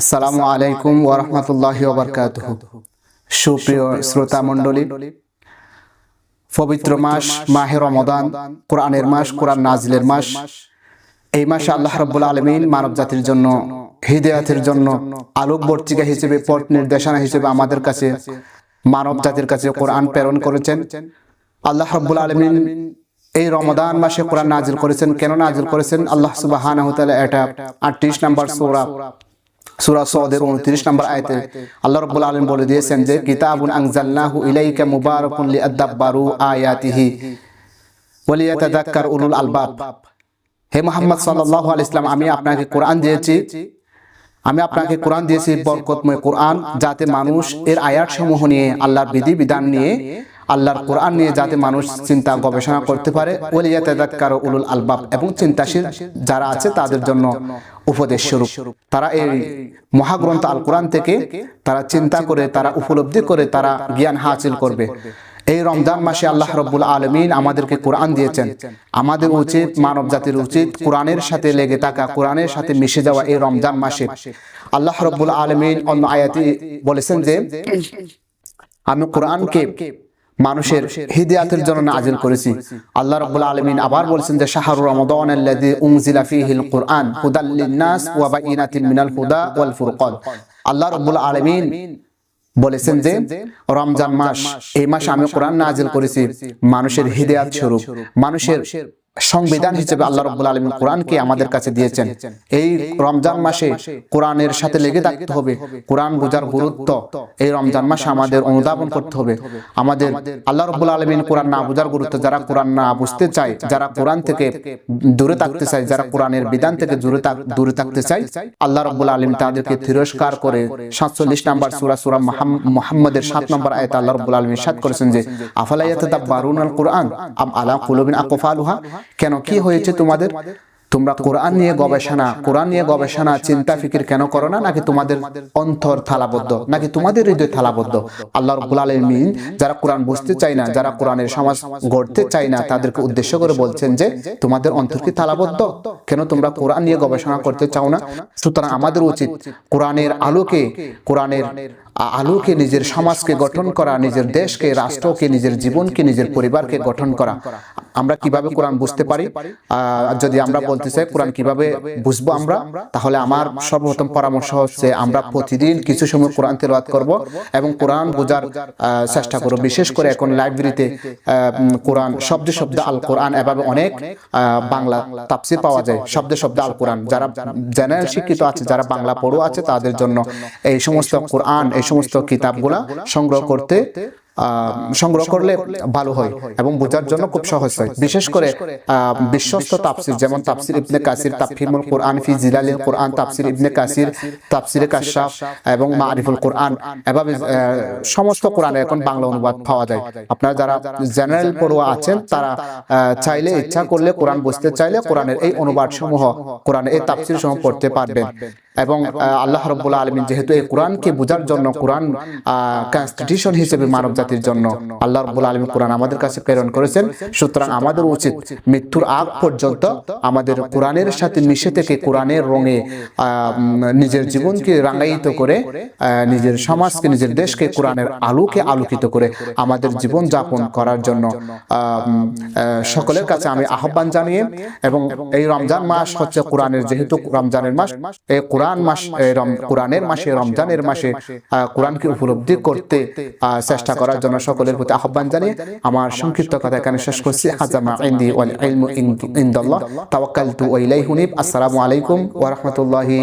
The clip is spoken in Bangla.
আসসালামু আলাইকুম ওরহমতুল্লাহ ওবরকাত সুপ্রিয় শ্রোতা মণ্ডলী পবিত্র মাস, মাহে রমদান কোরআনের মাস, কোরআন নাজিলের মাস। এই মাসে আল্লাহ রব্বুল আলমিন মানব জাতির জন্য, হৃদয়াতের জন্য আলোক বর্তিকা হিসেবে, পথ নির্দেশনা হিসেবে আমাদের কাছে মানব জাতির কাছে কোরআন প্রেরণ করেছেন। আল্লাহ রব্বুল আলমিন এই রমদান মাসে কোরআন নাজিল করেছেন। কেন নাজিল করেছেন? আল্লাহ সুবাহ এটা আটত্রিশ নাম্বার সোরা। সূরা সওদের 29 নম্বর আয়াতে আল্লাহ রাব্বুল আলামিন বলে দিয়েছেন যে কিতাবুন আনজালনাহু ইলাইকা মুবারাকুন লিআদাব্বারু আয়াতিহি ওয়ালিয়াতাযাক্কার উলুল আলবাব হে মুহাম্মদ সাল্লাল্লাহু আলাইহি ইসলাম আমি আপনাকে কোরআন দিয়েছি। আমি আপনাকে কোরআন দিয়েছি বরকতময় কোরআন যাতে মানুষ এর আয়াত সমূহ নিয়ে আল্লাহর বিধি বিধান নিয়ে আল্লাহর কোরআন নিয়ে যাতে মানুষ চিন্তা গবেষণা করতে পারে ওলিয়া তেদাক্কার উলুল আলবাব এবং চিন্তাশীল যারা আছে তাদের জন্য উপদেশ স্বরূপ। তারা এই মহাগ্রন্থ আল কোরআন থেকে তারা চিন্তা করে, তারা উপলব্ধি করে, তারা জ্ঞান হাসিল করবে। এই রমজান মাসে আল্লাহ রব্বুল আলমিন আমাদেরকে কোরআন দিয়েছেন। আমাদের উচিত, মানব জাতির উচিত কোরআনের সাথে লেগে থাকা, কোরআনের সাথে মিশে যাওয়া এই রমজান মাসে। আল্লাহ রব্বুল আলমিন অন্য আয়াতি বলেছেন যে, আমি কোরআনকে মানুষের হিদায়াতের জন্য নাজিল করেছি। আল্লাহ রাব্বুল আলামিন আবার বলেছেন যে শাহরু রমাদান আল্লাযী উনজিলা ফীহিল কুরআন হুদাল লিন-নাস ওয়া বাইনাতিন মিনাল হুদা ওয়াল ফুরকান। আল্লাহ রাব্বুল আলামিন বলেছেন যে রমজান মাস এই মাস আমি কোরআন নাজিল করেছি। মানুষের হিদায়াত স্বরূপ। মানুষের সংবিধান হিসেবে আল্লাহ রব্বুল আলমিন কোরআনকে আমাদের কাছে দিয়েছেন। এই রমজান মাসে কোরআনের সাথে লেগে থাকতে হবে। কোরআন বোঝার গুরুত্ব। এই রমজান মাসে আমাদের অনুধাবন করতে হবে। আমাদের আল্লাহ রব্বুল আলমিন কোরআন না বোঝার গুরুত্ব যারা কোরআন না বুঝতে চায় যারা কোরআন থেকে দূরে থাকতে চায় যারা কোরআনের বিধান থেকে দূরে দূরে থাকতে চায় আল্লাহ রব্বুল আলমিন তাদেরকে তিরস্কার করে সাতচল্লিশ নাম্বার সুরা সুরা মোহাম্মদের সাত নম্বর আয়তা আল্লাহ রব্বুল আলমিন সাত করেছেন যে আফালাইয়াত বারুন আল কোরআন আম আলা কুলবিন আকফালুহা কেন কি হয়েছে তোমাদের? তোমরা কোরআন নিয়ে গবেষণা কোরআন নিয়ে গবেষণা চিন্তা ফিকির কেন করো না? নাকি তোমাদের অন্তর থালাবদ্ধ? নাকি তোমাদের হৃদয় থালাবদ্ধ? আল্লাহ রব্বুল আলমিন যারা কোরআন বুঝতে চায় না যারা কোরআনের সমাজ গড়তে চায় না তাদেরকে উদ্দেশ্য করে বলছেন যে তোমাদের অন্তর কি থালাবদ্ধ? কেন তোমরা কোরআন নিয়ে গবেষণা করতে চাও না? সুতরাং আমাদের উচিত কোরআনের আলোকে কোরআনের আলোকে নিজের সমাজকে গঠন করা নিজের দেশকে রাষ্ট্রকে নিজের জীবনকে নিজের পরিবারকে গঠন করা আমরা কীভাবে কোরআন বুঝতে পারি? যদি আমরা বলতে চাই কোরআন কীভাবে বুঝব আমরা? তাহলে আমার সর্বপ্রথম পরামর্শ হচ্ছে আমরা প্রতিদিন কিছু সময় কোরআন তেলাওয়াত করব এবং কোরআন বোঝার চেষ্টা করব। বিশেষ করে এখন লাইব্রেরিতে কোরআন, শব্দে শব্দে আল কোরআন এভাবে অনেক বাংলা তাপসির পাওয়া যায়। শব্দ শব্দ আল কোরআন যারা জেনারেল শিক্ষিত আছে, যারা বাংলা পড়ো আছে, তাদের জন্য এই সমস্ত কোরআন, এই সমস্ত কিতাবগুলা সংগ্রহ করতে সংগ্রহ করলে ভালো হয় এবং বোঝার জন্য খুব সহজ হয়। বিশেষ করে বিশ্বস্ত তাফসির, যেমন তাফসির ইবনে কাসির, তাফহিমুল কোরআন ফি জিলালিল কোরআন, তাফসির ইবনে কাসির, তাফসিরে কাশাফ এবং মারিফুল কোরআন। এভাবে সমস্ত কোরআনে এখন বাংলা অনুবাদ পাওয়া যায়। আপনারা যারা জেনারেল পড়ুয়া আছেন, তারা চাইলে ইচ্ছা করলে কোরআন বুঝতে চাইলে কোরআনের এই অনুবাদ সমূহ কোরআনের এই তাফসির সমূহ পড়তে পারবেন। এবং আল্লাহ রব্বুল্লাহ আলমিন যেহেতু এই কোরআনকে বোঝার জন্য কোরআন কনস্টিটিউশন হিসেবে মানব জাতির জন্য আল্লাহ রব্বুল আলমী কোরআন আমাদের কাছে প্রেরণ করেছেন। সুতরাং আমাদের উচিত মৃত্যুর আগ পর্যন্ত আমাদের কোরআনের সাথে মিশে থেকে কোরআনের রঙে নিজের জীবনকে রাঙায়িত করে নিজের সমাজকে নিজের দেশকে কোরআনের আলোকে আলোকিত করে আমাদের জীবন যাপন করার জন্য সকলের কাছে আমি আহ্বান জানিয়ে এবং এই রমজান মাস হচ্ছে কোরআনের যেহেতু রমজানের মাস এই কোরআন কোরআন মাস কোরআনের মাসে, রমজানের মাসে কোরআনকে উপলব্ধি করতে চেষ্টা করার জন্য সকলের প্রতি আহ্বান জানিয়ে আমার সংক্ষিপ্ত কথা এখানে শেষ করছি। হাজামা আসসালামু আলাইকুম ওয়া রাহমাতুল্লাহি